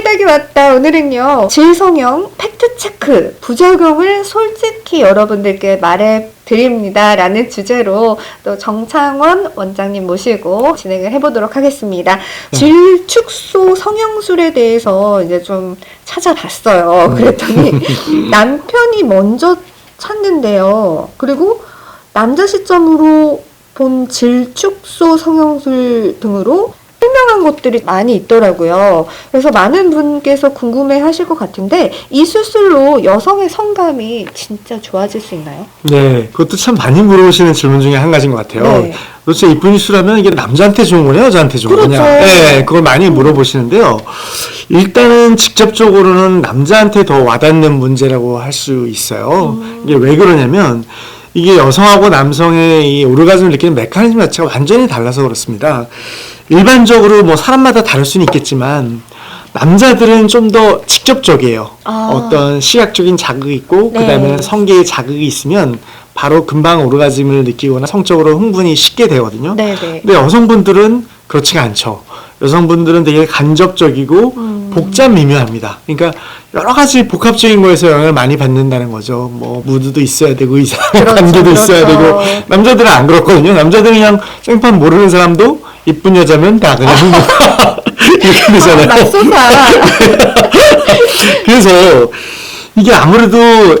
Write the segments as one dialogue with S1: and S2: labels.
S1: 해답이 왔다. 오늘은요. 질성형 팩트체크 부작용을 솔직히 여러분들께 말해 드립니다. 라는 주제로 또 정창원 원장님 모시고 진행을 해보도록 하겠습니다. 질축소 성형술에 대해서 이제 좀 찾아봤어요. 그랬더니 남편이 먼저 찾는데요. 그리고 남자 시점으로 본 질축소 성형술 등으로 설명한 것들이 많이 있더라고요. 그래서 많은 분께서 궁금해 하실 것 같은데, 이 수술로 여성의 성감이 진짜 좋아질 수 있나요?
S2: 네, 그것도 참 많이 물어보시는 질문 중에 한 가지인 것 같아요.
S1: 네.
S2: 도대체 이쁜 이수라면 이게 남자한테 좋은 거냐, 여자한테 좋은
S1: 그렇죠.
S2: 거냐? 네, 그걸 많이 물어보시는데요. 일단은 직접적으로는 남자한테 더 와닿는 문제라고 할 수 있어요.
S1: 음.
S2: 이게 왜 그러냐면, 이게 여성하고 남성의 이 오르가즘을 느끼는 메커니즘 자체가 완전히 달라서 그렇습니다. 일반적으로 뭐 사람마다 다를 수는 있겠지만, 남자들은 좀 더 직접적이에요.
S1: 아.
S2: 어떤 시각적인 자극이 있고,
S1: 네.
S2: 그 다음에 성계의 자극이 있으면, 바로 금방 오르가즘을 느끼거나 성적으로 흥분이 쉽게 되거든요.
S1: 네네.
S2: 근데 여성분들은 그렇지가 않죠. 여성분들은 되게 간접적이고
S1: 음.
S2: 복잡 미묘합니다. 그러니까 여러 가지 복합적인 거에서 영향을 많이 받는다는 거죠. 뭐 무드도 있어야 되고 이 사람의
S1: 그렇죠,
S2: 관계도 있어야
S1: 그렇죠.
S2: 되고 남자들은 안 그렇거든요. 남자들은 그냥 생판 모르는 사람도 이쁜 여자면 다 그냥 이렇게
S1: 아,
S2: 되잖아요.
S1: 맙소사.
S2: 그래서 이게 아무래도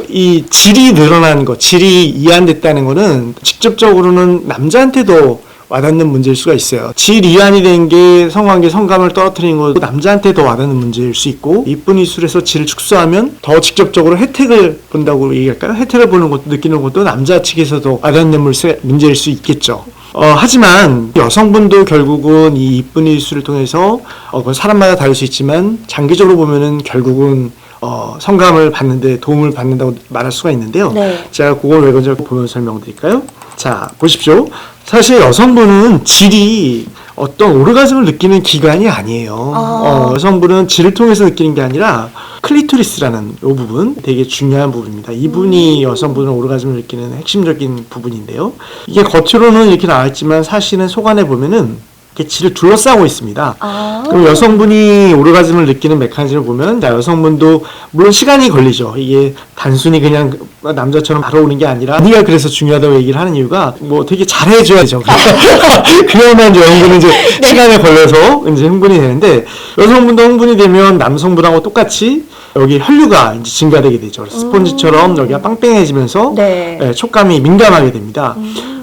S2: 이 질이 늘어난 거, 질이 이완됐다는 거는 직접적으로는 남자한테도 와닿는 문제일 수가 있어요. 질 이완이 된 게 성관계 성감을 떨어뜨리는 것도 남자한테 더 와닿는 문제일 수 있고 이쁜 이술에서 질을 축소하면 더 직접적으로 혜택을 본다고 얘기할까요? 혜택을 보는 것도 느끼는 것도 남자 측에서도 와닿는 문제일 수 있겠죠. 어, 하지만 여성분도 결국은 이 이쁜 이술을 통해서 어, 그건 사람마다 다를 수 있지만 장기적으로 보면은 결국은 어, 성감을 받는데 도움을 받는다고 말할 수가 있는데요.
S1: 네.
S2: 제가 그걸 왜 그런지 보면서 설명드릴까요? 자, 보십시오. 사실 여성분은 질이 어떤 오르가즘을 느끼는 기관이 아니에요.
S1: 아.
S2: 어, 여성분은 질을 통해서 느끼는 게 아니라 클리토리스라는 이 부분 되게 중요한 부분입니다. 이 부분이 여성분은 오르가즘을 느끼는 핵심적인 부분인데요. 이게 겉으로는 이렇게 나와 있지만 사실은 속 안에 보면은 이렇게 질을 둘러싸고 있습니다.
S1: 아.
S2: 그럼 여성분이 오르가즘을 느끼는 메커니즘을 보면 자, 여성분도 물론 시간이 걸리죠. 이게 단순히 그냥 남자처럼 바로 오는 게 아니라 네가 그래서 중요하다고 얘기를 하는 이유가 뭐 되게 잘해줘야 되죠. 그래야만 여성분은 이제 시간에 걸려서 이제 흥분이 되는데 여성분도 흥분이 되면 남성분하고 똑같이 여기 혈류가 이제 증가되게 되죠. 그래서 스폰지처럼 여기가 빵빵해지면서
S1: 네.
S2: 예, 촉감이 민감하게 됩니다.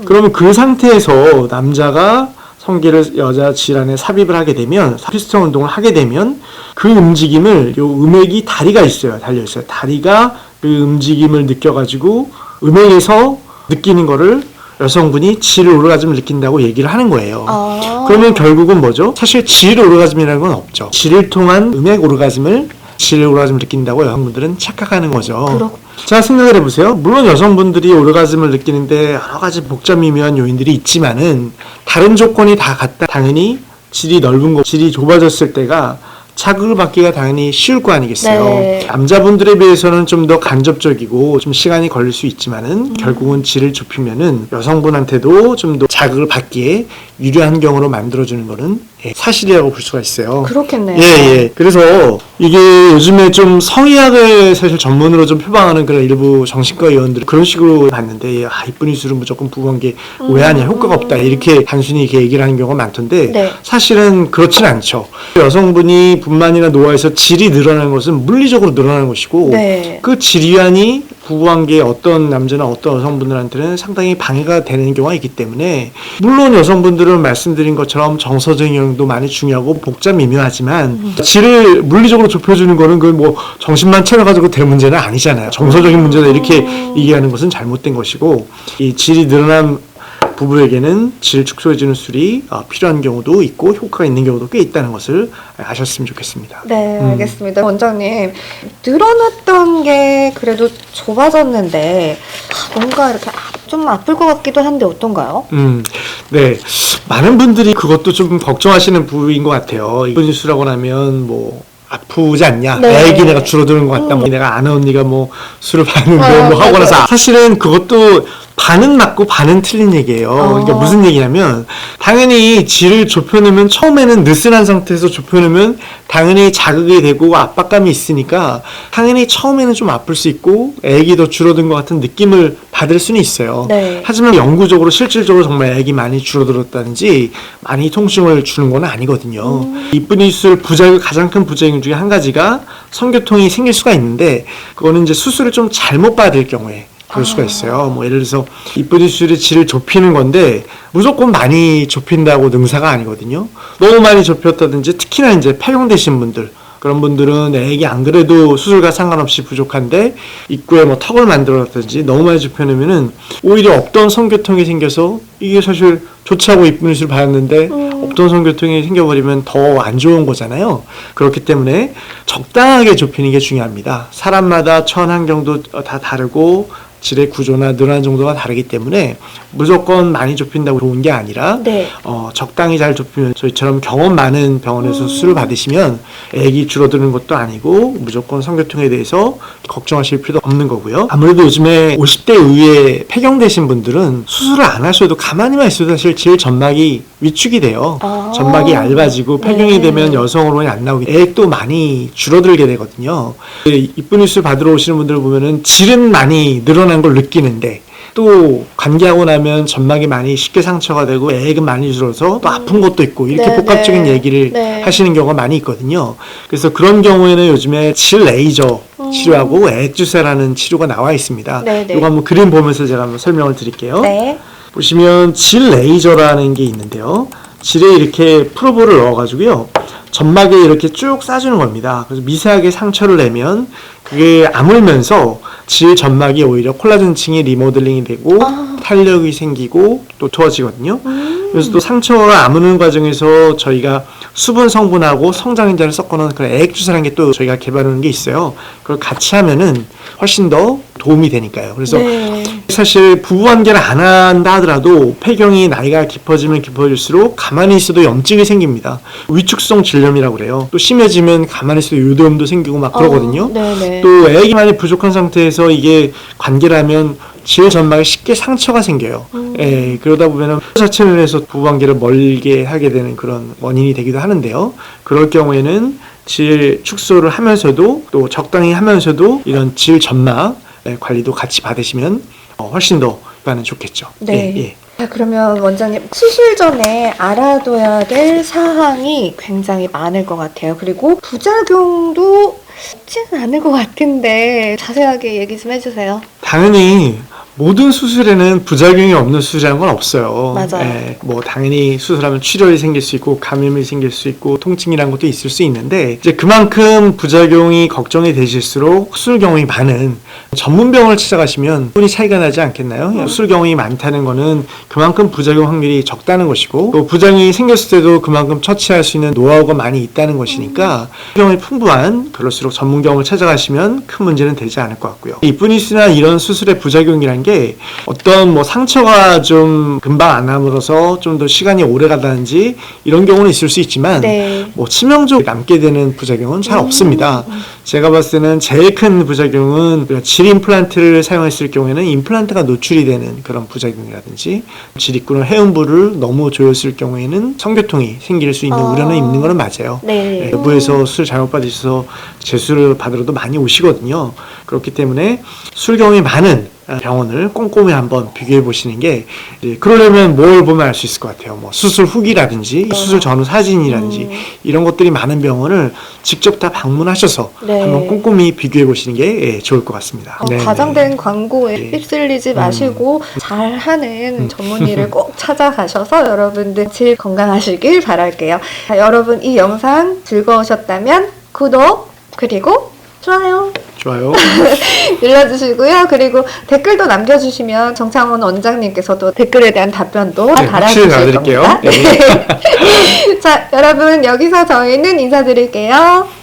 S2: 그러면 그 상태에서 남자가 성기를 여자 질환에 삽입을 하게 되면 피스톤 운동을 하게 되면 그 움직임을 요 음액이 다리가 있어요 달려 있어요 다리가 그 움직임을 느껴가지고 음액에서 느끼는 거를 여성분이 질 오르가즘을 느낀다고 얘기를 하는 거예요.
S1: 아.
S2: 그러면 결국은 뭐죠? 사실 질 오르가즘이라는 건 없죠. 질을 통한 음액 오르가즘을 질 오르가즘을 느낀다고 여성분들은 착각하는 거죠.
S1: 그렇-
S2: 자 생각을 해보세요. 물론 여성분들이 오르가즘을 느끼는데 여러 가지 복잡 미묘한 요인들이 있지만은 다른 조건이 다 같다. 당연히 질이 넓은 거, 질이 좁아졌을 때가 자극을 받기가 당연히 쉬울 거 아니겠어요.
S1: 네.
S2: 남자분들에 비해서는 좀 더 간접적이고 좀 시간이 걸릴 수 있지만은 결국은 질을 좁히면은 여성분한테도 좀 더 자극을 받기에 유리한 경우로 만들어주는 거는 예, 사실이라고 볼 수가 있어요.
S1: 그렇겠네요.
S2: 예, 예. 그래서 이게 요즘에 좀 성의학을 사실 전문으로 좀 표방하는 그런 일부 정신과 의원들 그런 식으로 봤는데, 아, 이쁜 이술은 무조건 부부관계 왜 하냐, 효과가 없다. 이렇게 단순히 이렇게 얘기를 하는 경우가 많던데,
S1: 네.
S2: 사실은 그렇진 않죠. 여성분이 분만이나 노화에서 질이 늘어나는 것은 물리적으로 늘어나는 것이고,
S1: 네.
S2: 그 질위안이 부부관계에 어떤 남자나 어떤 여성분들한테는 상당히 방해가 되는 경우가 있기 때문에 물론 여성분들은 말씀드린 것처럼 정서적인 영역도 많이 중요하고 복잡 미묘하지만 질을 물리적으로 좁혀주는 거는 그 뭐 정신만 차려가지고 될 문제는 아니잖아요. 정서적인 문제다 이렇게 얘기하는 것은 잘못된 것이고 이 질이 늘어난 부부에게는 질 축소해주는 술이 어, 필요한 경우도 있고 효과가 있는 경우도 꽤 있다는 것을 아셨으면 좋겠습니다.
S1: 네,
S2: 음.
S1: 알겠습니다. 원장님, 늘어났던 게 그래도 좁아졌는데, 아, 뭔가 이렇게 아, 좀 아플 것 같기도 한데 어떤가요?
S2: 음, 네. 많은 분들이 그것도 좀 걱정하시는 부분인 것 같아요. 이번 수라고 나면 뭐, 아프지 않냐?
S1: 네.
S2: 애기 내가 줄어드는 것 같다. 뭐 내가 아는 언니가 뭐 술을 봤는데
S1: 아,
S2: 뭐 하고. 나서 사실은 그것도 반은 맞고 반은 틀린 얘기예요. 그러니까
S1: 어.
S2: 무슨 얘기냐면 당연히 질을 좁혀놓으면 처음에는 느슨한 상태에서 좁혀놓으면 당연히 자극이 되고 압박감이 있으니까 당연히 처음에는 좀 아플 수 있고 액이 더 줄어든 것 같은 느낌을 받을 수는 있어요.
S1: 네.
S2: 하지만 영구적으로 실질적으로 정말 액이 많이 줄어들었다든지 많이 통증을 주는 건 아니거든요.
S1: 음.
S2: 이쁜 이술 부작용 가장 큰 부작용 중에 한 가지가 성교통이 생길 수가 있는데 그거는 이제 수술을 좀 잘못 받을 경우에 그럴 수가
S1: 아.
S2: 있어요. 뭐 예를 들어서 이쁜 이술의 질을 좁히는 건데 무조건 많이 좁힌다고 능사가 아니거든요. 너무 많이 좁혔다든지 특히나 이제 폐경되신 분들 그런 분들은 애기 안 그래도 수술과 상관없이 부족한데 입구에 뭐 턱을 만들었든지 너무 많이 좁혀놓으면은 오히려 없던 성교통이 생겨서 이게 사실 좋지 않고 이쁜 이술 받았는데 없던 성교통이 생겨버리면 더 안 좋은 거잖아요. 그렇기 때문에 적당하게 좁히는 게 중요합니다. 사람마다 처한 환경도 다 다르고 질의 구조나 늘어난 정도가 다르기 때문에 무조건 많이 좁힌다고 좋은 게 아니라
S1: 네.
S2: 어, 적당히 잘 좁히면 저희처럼 경험 많은 병원에서 수술을 받으시면 액이 줄어드는 것도 아니고 무조건 성교통에 대해서 걱정하실 필요도 없는 거고요. 아무래도 요즘에 50대 이후에 폐경되신 분들은 수술을 안 하셔도 가만히만 있어도 사실 질 점막이 위축이 돼요.
S1: 아.
S2: 점막이 얇아지고 폐경이
S1: 네.
S2: 되면 여성 호르몬이 안 나오게 액도 많이 줄어들게 되거든요. 이쁜 이술 받으러 오시는 분들 보면은 질은 많이 늘어 난걸 느끼는데 또 관계하고 나면 점막이 많이 쉽게 상처가 되고 액은 많이 줄어서 또 아픈 것도 있고 이렇게
S1: 네,
S2: 복합적인
S1: 네.
S2: 얘기를
S1: 네.
S2: 하시는 경우가 많이 있거든요. 그래서 그런 경우에는 요즘에 질 레이저 치료하고 액 주사라는 치료가 나와 있습니다.
S1: 음. 네, 네.
S2: 이거 한번 그림 보면서 제가 한번 설명을 드릴게요.
S1: 네.
S2: 보시면 질 레이저라는 게 있는데요. 질에 이렇게 프로브를 넣어가지고요. 점막에 이렇게 쭉 싸주는 겁니다. 그래서 미세하게 상처를 내면 그게 아물면서 질 점막이 오히려 콜라겐층이 리모델링이 되고
S1: 아.
S2: 탄력이 생기고 또 도와지거든요.
S1: 음.
S2: 그래서 또 상처가 아무는 과정에서 저희가 수분 성분하고 성장인자를 섞어놓은 그런 액 주사라는 게 또 저희가 개발하는 게 있어요. 그걸 같이 하면은 훨씬 더 도움이 되니까요. 그래서
S1: 네.
S2: 사실 부부관계를 안 한다 하더라도 폐경이 나이가 깊어지면 깊어질수록 가만히 있어도 염증이 생깁니다. 위축성 질염이라고 그래요. 또 심해지면 가만히 있어도 요도염도 생기고 막 그러거든요.
S1: 어, 네네.
S2: 또 애기 많이 부족한 상태에서 이게 관계라면 질 점막에 쉽게 상처가 생겨요.
S1: 음.
S2: 예, 그러다 보면은 자체를 해서 부부관계를 멀게 하게 되는 그런 원인이 되기도 하는데요. 그럴 경우에는 질 축소를 하면서도 또 적당히 하면서도 이런 질 점막 예, 관리도 같이 받으시면 어, 훨씬 더 효과는 좋겠죠.
S1: 네.
S2: 예, 예.
S1: 자, 그러면 원장님 수술 전에 알아둬야 될 사항이 굉장히 많을 것 같아요. 그리고 부작용도 없지는 않을 것 같은데 자세하게 얘기 좀 해주세요.
S2: 당연히 모든 수술에는 부작용이 없는 수술이라는 건 없어요.
S1: 맞아요.
S2: 예, 뭐 당연히 수술하면 출혈이 생길 수 있고 감염이 생길 수 있고 통증이라는 것도 있을 수 있는데 이제 그만큼 부작용이 걱정이 되실수록 수술 경험이 많은 전문 병원을 찾아가시면 돈이 차이가 나지 않겠나요?
S1: 음.
S2: 수술 경험이 많다는 거는 그만큼 부작용 확률이 적다는 것이고 또 부작용이 생겼을 때도 그만큼 처치할 수 있는 노하우가 많이 있다는 것이니까 경험이 풍부한 그럴수록 전문 경험을 찾아가시면 큰 문제는 되지 않을 것 같고요. 이뿐이스나 이런 수술의 부작용이라는 게 어떤 뭐 상처가 좀 금방 안 아물어서 좀더 시간이 오래 가다든지 이런 경우는 있을 수 있지만
S1: 네.
S2: 뭐 치명적으로 남게 되는 부작용은 잘
S1: 음.
S2: 없습니다. 제가 봤을 때는 제일 큰 부작용은 질 임플란트를 사용했을 경우에는 임플란트가 노출이 되는 그런 부작용이라든지 질 입구는 해음부를 너무 조였을 경우에는 성교통이 생길 수 있는
S1: 아.
S2: 우려는 있는 거는 맞아요.
S1: 네.
S2: 외부에서 술 잘못 받으셔서 재수를 받으러도 많이 오시거든요. 그렇기 때문에 술 경험이 많은 병원을 꼼꼼히 한번 비교해 보시는 게 이제 그러려면 뭘 보면 알 수 있을 것 같아요. 뭐 수술 후기라든지 수술 전후 사진이라든지
S1: 음.
S2: 이런 것들이 많은 병원을 직접 다 방문하셔서
S1: 네.
S2: 한번 꼼꼼히 비교해 보시는 게 예, 좋을 것 같습니다.
S1: 어,
S2: 네,
S1: 과장된
S2: 네.
S1: 광고에
S2: 네.
S1: 휩쓸리지 마시고 잘하는
S2: 음.
S1: 전문의를 꼭 찾아가셔서 여러분들 질 건강하시길 바랄게요. 자, 여러분 이 영상 즐거우셨다면 구독 그리고 좋아요
S2: 좋아요.
S1: 눌러주시고요. 그리고 댓글도 남겨주시면 정창원 원장님께서도 댓글에 대한 답변도
S2: 네,
S1: 달아주실. 겁니다.
S2: 네.
S1: 자, 여러분 여기서 저희는 인사드릴게요.